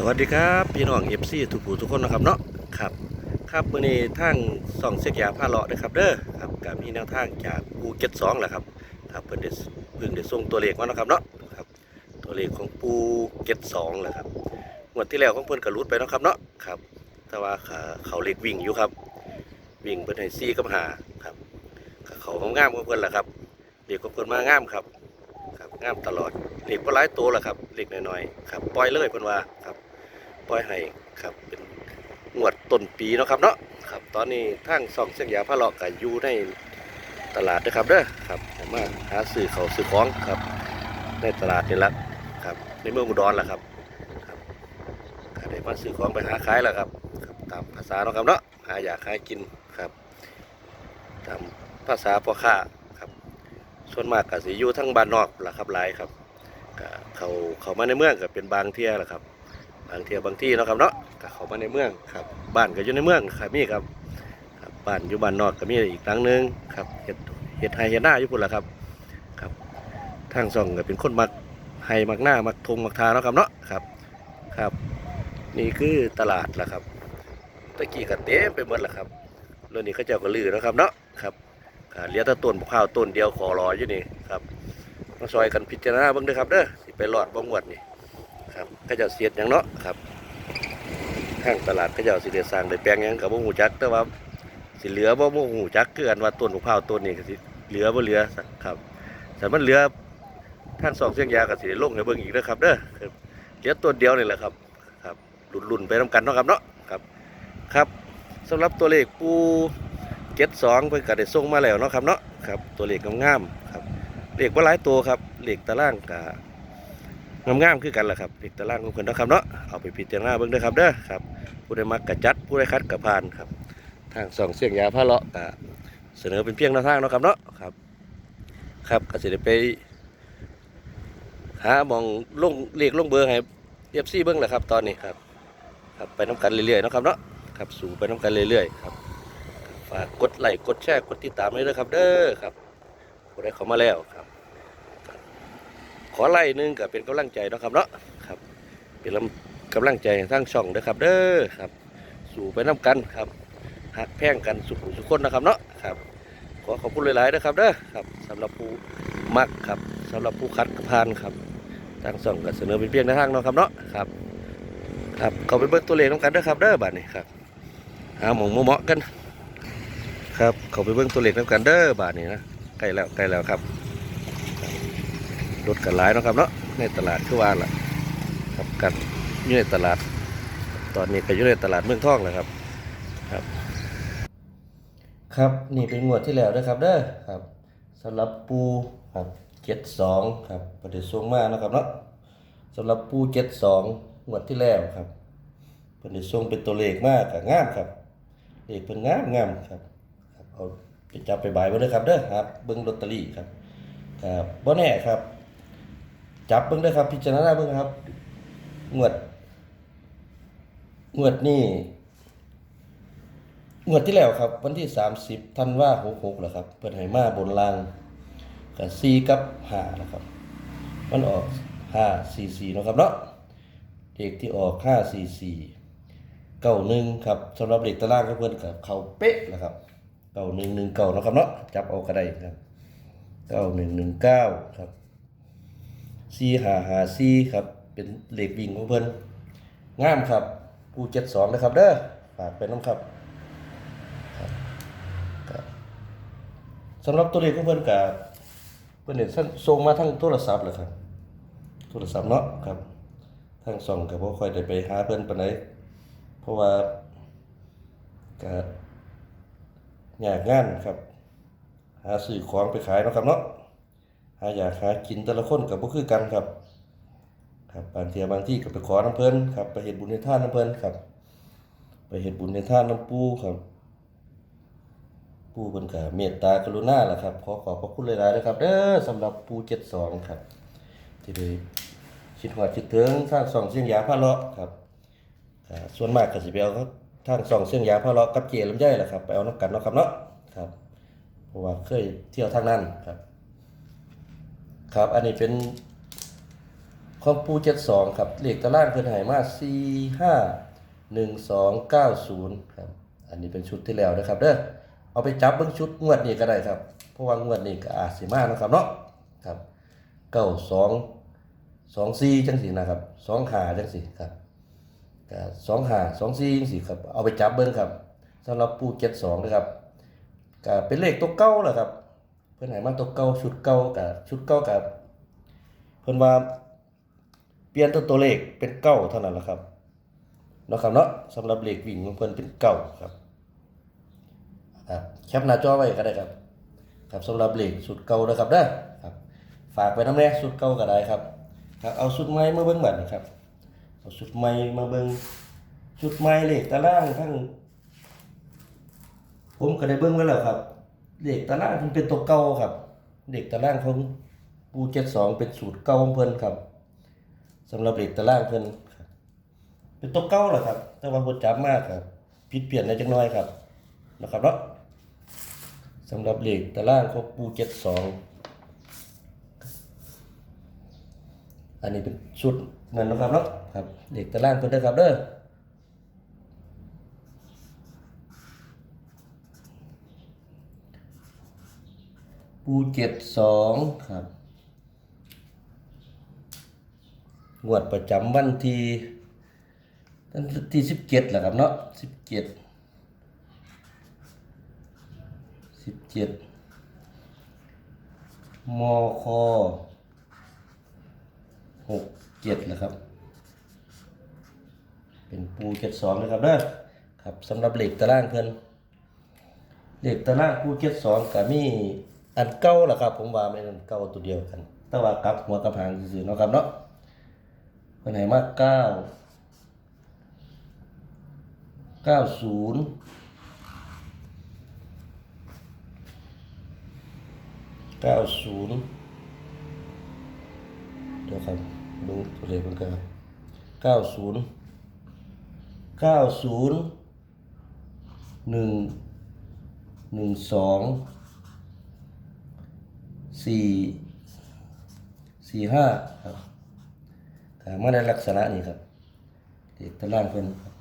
สวัสดีครับพี่น้องเอฟซีทุกผู้ทุกคนนะครับเนาะครับ ครับมื้อนี้ทางส่องเสียกยาผ้าเลาะนะครับเด้อครับก็มีแนวทางจากปูเก็ตสองแหละครับครับเพิ่นได้เพิ่งได้ส่งตัวเลขมานะครับเนาะครับตัวเลขของปูเก็ตสองแหละครับงวดที่แล้วของเพิ่นก็รุดไปนะครับเนาะครับ แต่ว่าเขาเขาเลขวิ่งอยู่ครับ วิ่งเพิ่นให้ซีกับหาครับเขาของงามของเพิ่นแหละครับเลขของเพิ่นมางามครับครับงามตลอดเลขบ่หลายตัวแหละครับเลขน้อยๆครับปล่อยเลยเพิ่นว่าครับ ปล่อยให้ครับเป็นงวดต้นปีเนาะครับเนาะครับ ตอนนี้ทางสองเส้นยาพระเลาะก็อยู่ในตลาดนะครับเด้อครับผมมาหาซื้อเขาซื้อของครับ ในตลาดนี่ละครับ ในเมืองอุดรละครับครับก็ได้มาซื้อของไปหาขายแล้วครับครับ ตามภาษาเนาะครับเนาะหาอยากหากินครับ ตามภาษาพ่อค้าครับส่วนมากก็สิอยู่ทั้งบ้านนอกละครับหลายครับเขาเขามาในเมืองก็เป็นบางเที่ยแหละครับ บางเที่ยวบางที่เนาะครับเนาะก็เข้ามาในเมืองครับ บ้านก็อยู่ในเมืองครับมีครับครับบ้านอยู่บ้านนอกก็มีอีกหลังหนึงครับเฮ็ดเฮ็ดไฮเฮ็ดหน้าอยู่พุ่นละครับครับ ทางซ่องก็เป็นคนมักไฮมักหน้ามักทงมักทาเนาะครับเนาะครับครับ นี่คือตลาดละครับตะกี้ก็เต็มไปหมดละครับเรื่องนี้เขาเจ้าก็ลือนะครับเนาะครับเหลือแต่ต้นมะพร้าวต้นเดียวขอรออยู่นี่ครับมาซอยกันพิจารณาบิ่งด้อครับเด้อไปรอดบ่งวดนี่ ครับก็จะเสียดอย่างเนาะครับข้างตลาดก็จะสิได้สร้างได้แปลงหยังกับบ่ฮู้จัก แต่ว่าสิเหลือบ่บ่ฮู้จักคืออันว่าต้นมะพร้าวต้นนี้ก็สิเหลือบ่เหลือครับแต่มันเหลือท่างสองเสียงยาก็สิลงให้เบิ่งอีกเด้อครับเด้อเหลือต้นเดียวนี่แหละครับครับรุ่นๆไปนํกันเนาะครับเนาะครับครับสำหรับตัวเลขปู72เพิ่นก็ได้ส่งมาแล้วเนาะครับเนาะครับตัวเลขงามๆครับเลขบ่หลายตัวครับเลขตารางก็ งามๆคือกันล่ะครับติดตารางของเพิ่นนะครับเนาะเอาไปพิจารณาเบิ่งด้อครับเด้อครับ ผู้ใดมักกระจัดผู้ใดคัดกระพานครับ ทางสองเสียงยาพระเลาะก็เสนอเป็นเพียงแนวทางเนาะครับเนาะครับ ครับก็สิได้ไปหามองลงเลขลงเบอร์ให้ FC เบิ่งแหละครับตอนนี้ครับ ครับไปน้กันเรื่อยๆเนาะครับเนาะครับสู่ไปน้กันเรื่อยๆครับฝากกดไลค์กดแชร์กดติดตามด้วยนะครับ เด้อครับผู้ใดเข้ามาแล้วครับ ขอไล่หนึงก็เป็นกำลังใจนะครับเนาะครับเป็นกำลังใจทั้งช่องเด้อครับ เด้อครับ สู่ไปน้กันครับหักแพงกันสุขสุขคนนะครับเนาะครับ ขอขอบคุณหลายๆนะครับเด้อครับสำหรับผู้มักครับสำหรับผู้คัดพานครับทางช่องก็เสนอเป็นเพียงแนทางเนาะครับเนาะครับ ครับเขาไปเบิ่งตัวเลขน้กันเด้อครับเด้อบัดนี้ครับหาหมองเหมาะกัน ครับเขาไปเบิ่งตัวเลขน้กันเด้อบัดนี้นะใกล้แล้วใกล้แล้วครับ รถกันหลายนะครับเนาะในตลาดคือว่าล่ะครับกันอยู่ในตลาด ตอนนี้ก็อยู่ในตลาดเมืองทองแหละครับ ครับ ครับนี่เป็นงวดที่แล้วนะครับเด้อครับสำหรับปูครับเจ็ดสองครับประเดี๋ยวส่งมานะครับเนาะสำหรับปูเจ็ดสองงวดที่แล้วครับประเดี๋ยวส่งเป็นตัวเลขมากกับงามครับเลขเป็นงามงามครับเอาไปจับไปบายไว้เด้อครับเด้อครับเบิ้งลอตเตอรี่ครับครับบ่แน่ครับ จับเบิ่งด้ครับ พิจารณาเบิ่งครับงวดงวดนี้งวดที่แล้วครับ วันที่ 30ธันวาคม66แล้วครับเพิ่นให้มาบนรางกับ4กับ5นะครับ มันออก 544เนาะครับเนาะเด็กที่ออก 544 91ครับสำหรับเด็กตารางก็เพิ่อนกับเขาเป๊ะนะครับ9119เนานะครับเนาะจับเอาก็ได้ครับ9119ครับ ซีหาหาซีครับ เป็นเหล็กวิ่งของเพิ่นงามครับปูเจ็ดสองนะครับเด้อฝากเป็นน้ำครับครับสำหรับตัวเลขของเพิ่นกับเพิ่นเนี่ยส่งมาทั้งโทรศัพท์เลยครับ โทรศัพท์เนาะครับทั้งสองกับพ่ค่อยได้ไปหาเพิ่นปานใดเพราะว่าก็ยากงานครับ หาซื้อของไปขายเนาะครับเนาะ หาอยากหากินแต่ละคนกับบ่คือกันครับ ครับบางเทียบางที่ก็ไปขอน้ำเพลินครับไปเฮ็ดบุญในท่านน้ำเพลินครับ ไปเฮ็ดบุญในท่านน้ำปูครับ ปูเพิ่นก็เมตตากรุณาแหละครับ ขอขอบพระคุณหลายๆนะครับเด้อสำหรับปู72ครับ ที่ได้คิดฮอดคิดถึงทางสองเสียงยาพระเลาะครับส่วนมากก็สิไปเอาทางสองเสียงยาพระเลาะกับเจลำไยล่ะครับไปเอาน้ำกันเนาะครับเนาะครับเพราะว่าเคยเที่ยวทางนั้นครับ ครับ อันนี้เป็นของปูเจ็ดสองครับเลขตารางเพิ่นให้มาสี่ห้าหนึ่งสองเก้าศูนย์ครับ อันนี้เป็นชุดที่แล้วนะครับเด้อเอาไปจับเบิ่งชุดงวดนี้ก็ได้ครับ เพราะว่างวดนี้ก็อาจสิมานะครับเนาะครับเก้าสองสองสี่จังสี่นะครับสองหาจังสี่ครับก็สองหาสองสี่จังสี่ครับเอาไปจับเบิ่งครับสำหรับปูเจ็ดสองนะครับก็เป็นเลขตัวเก้าแหละครับ เพิ่นให้มาตัวเก่าชุดเก่ากับชุดเก่ากับเพิ่นว่าเปลี่ยนตัวตัวเลขเป็นเก้าเท่านั้นแหละครับเนาะครับเนาะสำหรับเลขวิ่งของเพิ่นเป็นเก้าครับครับแคปหน้าจอไว้ก็ได้ครับ ครับสำหรับเลขชุดเก่านะครับเด้อครับ ฝากไปนำแน่ชุดเก่าก็ได้ครับครับเอาชุดใหม่มาเบิ่งบัดนี้ครับเอาชุดใหม่มาเบิ่งชุดใหม่เลขตารางทั้งผมก็ได้เบิ่งไว้แล้วครับ เด็กตารางมันเป็นตัวเก่าครับ เด็กตารางของปูเจ็ดสองเป็นสูตรเก่าของเพิ่นครับสำหรับเด็กตารางเพิ่นครับเป็นตัวเก่าแหละครับ แต่ว่าบ่จับมากครับผิดเปลี่ยนได้จักหน่อยครับนะครับเนาะสำหรับเลขตารางของปูเจ็ดสองอันนี้เป็นชุดนั่นนะครับเนาะครับเลขตารางเพิ่นเด้อครับเด้อ ปูเจ็ดสองครับงวดประจำวันที่วันที่สิบเจ็ดแหละครับเนาะสิบเจ็ดสิบเจ็ดมคหกเจ็ดแหละครับ เป็นปูเจ็ดสองนะครับเด้อครับสำหรับเหล็กตารางเพิ่นเด็กตารางผู้เจ็ดสองก็มี อันเก่าแหละครับ ผมว่าไม่นอันเก่าตัวเดียวกัน แต่ว่ากลับหัวกับหางซื่อๆเนาะครับเนาะเพิ่นให้มาเก้าเก้าศูนย์เก้าศูนย์เดี๋ยวครับดูตัวเลขมันกันเก้าศูนย์เก้าศูนย์หนึ่งหนึ่งสอง สี่สี่ห้าครับถามมาในลักษณะนี้ครับเด็กตารางเพิ่นครับ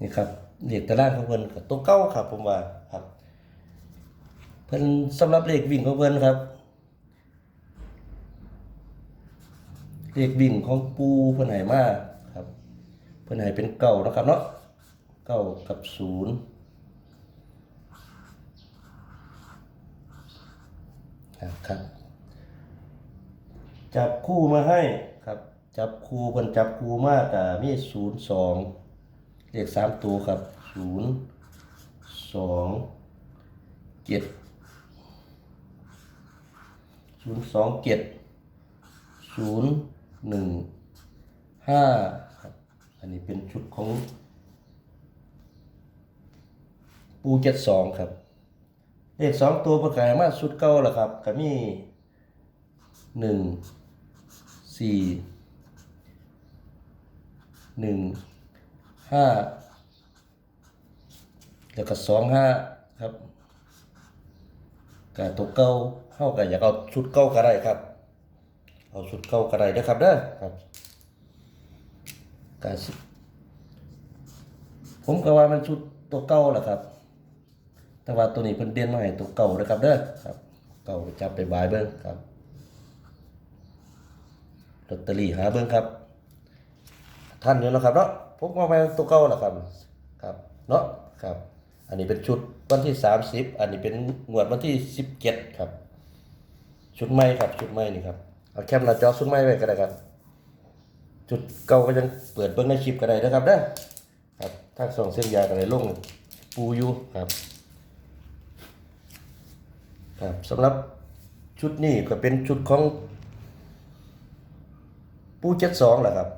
นี่ครับเด็กตารางของเพิ่นกับตัวเก้าครับ ผมว่าครับ เพิ่นสำหรับเลขวิ่งของเพิ่นครับเลขบิ่งของปูเพิ่นให้มา เพิ่นให้เป็นเก้านะครับเนาะเก้ากับศูนย์ครับครับ จับคู่มาให้ครับ จับคู่เพิ่นจับคู่มาแต่มีศูนย์สองเลขสามตัวครับศูนย์สองเจ็ดศูนย์สองเจ็ดศูนย์หนึ่งห้า นนี้เป็นชุดของ ปูเจ็ดสองครับ เลขสองตัวประกายมาชุดเก้าแล้วครับก็มีหนึ่งสี่หนึ่งห้าแล้วก็สองห้าครับกับตัวเก้าเข้ากับอยากเอาชุดเก้าก็ได้ครับ เอาชุดเก่าก็ได้เด้ครับเด้อครับ กาสิผมก็ว่ามันชุดตัวเก่าแหละครับ แต่ว่าตัวนี้เพิ่นเด่นมาให้ตัวเก่าเด้อครับเด้อครับ เก่าจับไปบายเบิ่งครับลอตเตอรี่หาเบิ่งครับ ท่านอยู่เนาะครับเนาะผมว่าไปตัวเก่าแหละครับ ครับ เนาะครับ อันนี้เป็นชุดวันที่30อันนี้เป็นงวดวันที่17ครับ ชุดใหม่ครับ ชุดใหม่นี่ครับ เอาแคปหน้าจอชุดใหม่ไว้ก็ได้ครับ จุดเก่าก็ยังเปิดเบิ่งในคลิปก็ได้นะครับเด้อครับทางส่องเส้นยาก็ได้ลงปูอยู่ครับครับสำหรับชุดนี้ก็เป็นชุดของปูเจ็ดสองแหละครับ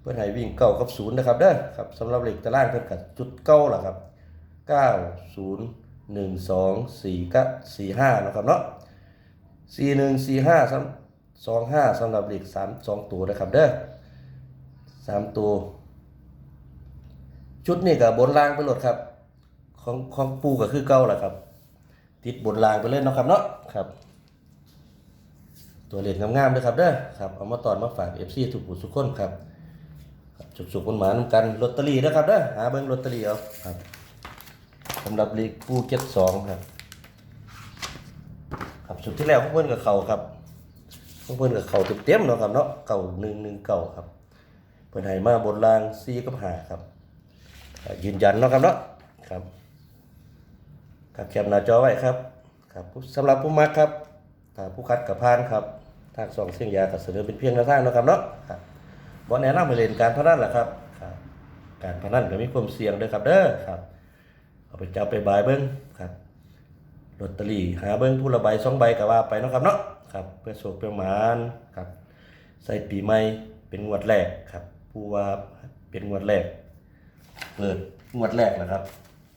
เพื่อนให้วิ่งเก้ากับศูนย์นะครับเด้อครับสำหรับเหล็กตารางเพื่อนกับจุดเก้าแหละครับเก้าศูนย์หนึ่งสองสี่ก็สี่ห้านะครับเนาะสี่หนึ่งสี่ห้าสองห้าสำหรับเหลขสามสองตัวนะครับเด้อ สามตัว ชุดนี้กับบนล่างไปโหลดครับขของของปูก็คือเก่าแหละครับ ติดบนรางไปเลยเนาะครับเนาะครับ ตัวเลขงามๆเลยครับเด้อครับเอามาตอนมาฝาก FC ทุกผู้ทุกคนครับครับสุกๆหวานๆกันลอตเตอรี่นะครับเด้อหาเบิ่งลอตเตอรี่เอาครับสำหรับเลขปู72ครับครับสุดที่แล้วพวกเพื่อนกับเขาครับพวกเพื่อนกับเขาเต็มๆเนาะครับเนาะเก่าหนึ่งหนึ่งเก่าครับเพื่นให้มาบนรางซีกับหาครับยืนยันเนาะครับเนาะครับครับแคปหน้าจอไว้ครับครับสำหรับผู้มักครับถ้าผู้คัดกับพานครับทางสองเสียงยากับเสนอเป็นเพียงแนวทางเนาะครับเนาะครับบอแนะนำไปเล่นการพนันแหละครับครับการพนันก็มีความเสี่ยงด้วยครับเด้อครับเอาไปจับไปบายเบิ้งครับลอตเตอรี่หาเบิ้งผู้ละใบสองใบก็ว่าไปเนาะครับเนาะครับเพื่อโชคเพื่อหมานครับใส่ปีใหม่เป็นงวดแรกครับ ผู้ว่าเป็นงวดแรก เปิดงวดแรกนะครับ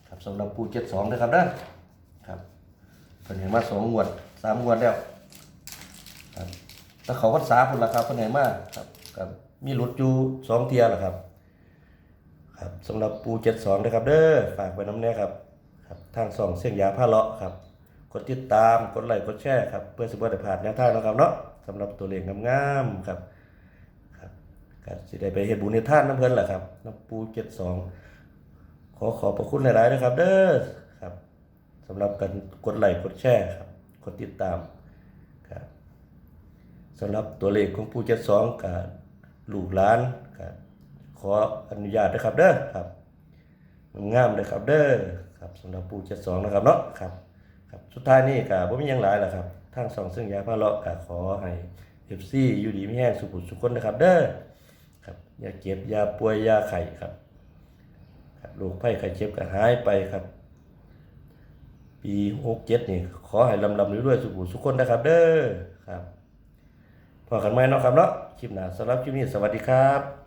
ครับสำหรับผู้เจ็ดสองนะครับเด้อครับเพิ่นเห็นมาสองงวดสามงวดแล้วครับถ้าเขาวัดสาพุ่นละครับเพิ่นเห็นมาครับครับมีหลุดอยู่สองเทียแหละครับ ครับสำหรับปูเจ็ดสองนะครับ เด้อฝากไว้น้ำเนี้ยครับครับทางสองเสียงยาผ้าเลาะครับกดติดตาม กดไลค์ กดแชร์ครับ เพื่อสบัดผ่านแนวทางนะครับเนาะสำหรับตัวเลขงามๆครับ ก็สิได้ไปเฮ็ดบุญในท่านน้ำเพิ่นแหละครับน้ำปูเจ็ดสองขอขอบพระคุณหลายๆนะครับ เด้อครับสำหรับการกดไลค์กดแชร์ครับกดติดตามครับสำหรับตัวเลขของปูเจ็ดสองกับลูกหลานครับขออนุญาตนะครับเด้อครับงามเลยครับเด้อครับสำหรับปูเจ็ดสองนะครับเนาะครับครับสุดท้ายนี่ก็บ่มียังหลายแล้วครับทางสองซึ่งยาพาเลาะก็ขอให้ FC อยู่ดีมีแห้งสุขสุขคนนะครับ เด้อ ครับยาเก็บยาป่วยยาไข่ครับครับโรคไข้ไข้เจ็บก็หายไปครับ ปีหกเจ็ดนี่ ขอให้ลำลำด้วยสุขุสุขคนนะครับ เด้อครับพอกันไหมเนาะครับเนาะคลิปหน้าสำหรับคลิปนี้สวัสดีครับ